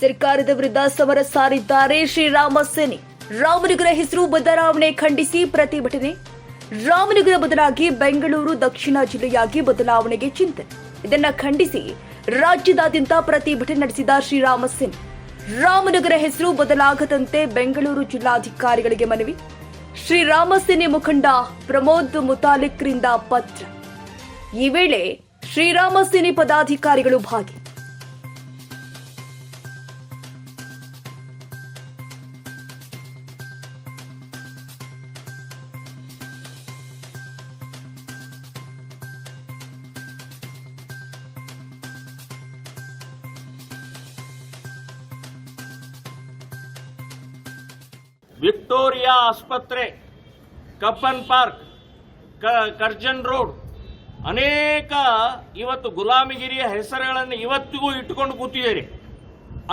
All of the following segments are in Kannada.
ಸರ್ಕಾರದ ವಿರುದ್ಧ ಸಮರ ಸಾರಿದ್ದಾರೆ ಶ್ರೀರಾಮ ಸೇನೆ. ರಾಮನಗರ ಹೆಸರು ಬದಲಾವಣೆ ಖಂಡಿಸಿ ಪ್ರತಿಭಟನೆ. ರಾಮನಗರ ಬದಲಾಗಿ ಬೆಂಗಳೂರು ದಕ್ಷಿಣ ಜಿಲ್ಲೆಯಾಗಿ ಬದಲಾವಣೆಗೆ ಚಿಂತನೆ. ಇದನ್ನ ಖಂಡಿಸಿ ರಾಜ್ಯದಾದ್ಯಂತ ಪ್ರತಿಭಟನೆ ನಡೆಸಿದ ಶ್ರೀರಾಮ ಸೇನೆ. ರಾಮನಗರ ಹೆಸರು ಬದಲಾಗದಂತೆ ಬೆಂಗಳೂರು ಜಿಲ್ಲಾಧಿಕಾರಿಗಳಿಗೆ ಮನವಿ. ಶ್ರೀರಾಮ ಸೇನೆ ಮುಖಂಡ ಪ್ರಮೋದ್ ಮುತಾಲಿಕ್ರಿಂದ ಪತ್ರ. ಈ ವೇಳೆ ಶ್ರೀರಾಮ ಸೇನೆ ಪದಾಧಿಕಾರಿಗಳು ಭಾಗಿ. ವಿಕ್ಟೋರಿಯಾ ಆಸ್ಪತ್ರೆ ಕಪ್ಪನ್ ಪಾರ್ಕ್ ಕರ್ಜನ್ ರೋಡ್. ಅನೇಕ ಇವತ್ತು ಗುಲಾಮಗಿರಿಯ ಹೆಸರುಗಳನ್ನು ಇವತ್ತಿಗೂ ಇಟ್ಟುಕೊಂಡು ಕೂತಿದ್ದೀರಿ.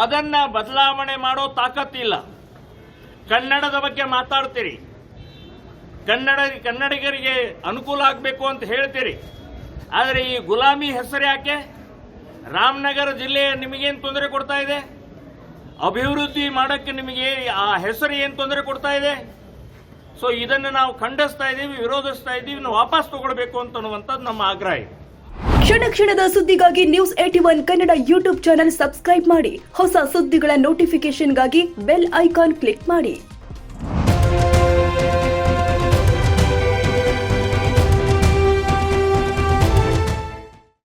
ಅದನ್ನ ಬದಲಾವಣೆ ಮಾಡೋ ತಾಕತ್ತಿಲ್ಲ. ಕನ್ನಡದ ಬಗ್ಗೆ ಮಾತಾಡ್ತೀರಿ. ಕನ್ನಡ, ಕನ್ನಡಿಗರಿಗೆ ಅನುಕೂಲ ಆಗಬೇಕು ಅಂತ ಹೇಳ್ತೀರಿ. ಆದರೆ ಈ ಗುಲಾಮಿ ಹೆಸರು ಯಾಕೆ? ರಾಮನಗರ ಜಿಲ್ಲೆಯ ನಿಮಗೇನು ತೊಂದರೆ ಕೊಡ್ತಾ ಇದೆ? ಅಭಿವೃದ್ಧಿ ಮಾಡೋಕ್ಕೆ ನಿಮಗೆ ಆ ಹೆಸರು ಏನು ತೊಂದರೆ ಕೊಡ್ತಾ ಇದೆ? ಸೊ ಇದನ್ನು ನಾವು ಖಂಡಿಸ್ತಾ ಇದ್ದೀವಿ ವಿರೋಧಿಸ್ತಾ ಇದ್ದೀವಿ ನಾವು ವಾಪಸ್ ತಗೊಳ್ಬೇಕು ಅಂತ ಅನ್ನುವಂಥದ್ದು ನಮ್ಮ ಆಗ್ರಹ ಕ್ಷಣ ಕ್ಷಣದ ಸುದ್ದಿಗಾಗಿ news AT one Kannada YouTube channel subscribe ಮಾಡಿ. ಹೊಸ ಸುದ್ದಿಗಳ ನೋಟಿಫಿಕೇಶನ್ಗಾಗಿ ಬೆಲ್ ಐಕಾನ್ ಕ್ಲಿಕ್ ಮಾಡಿ.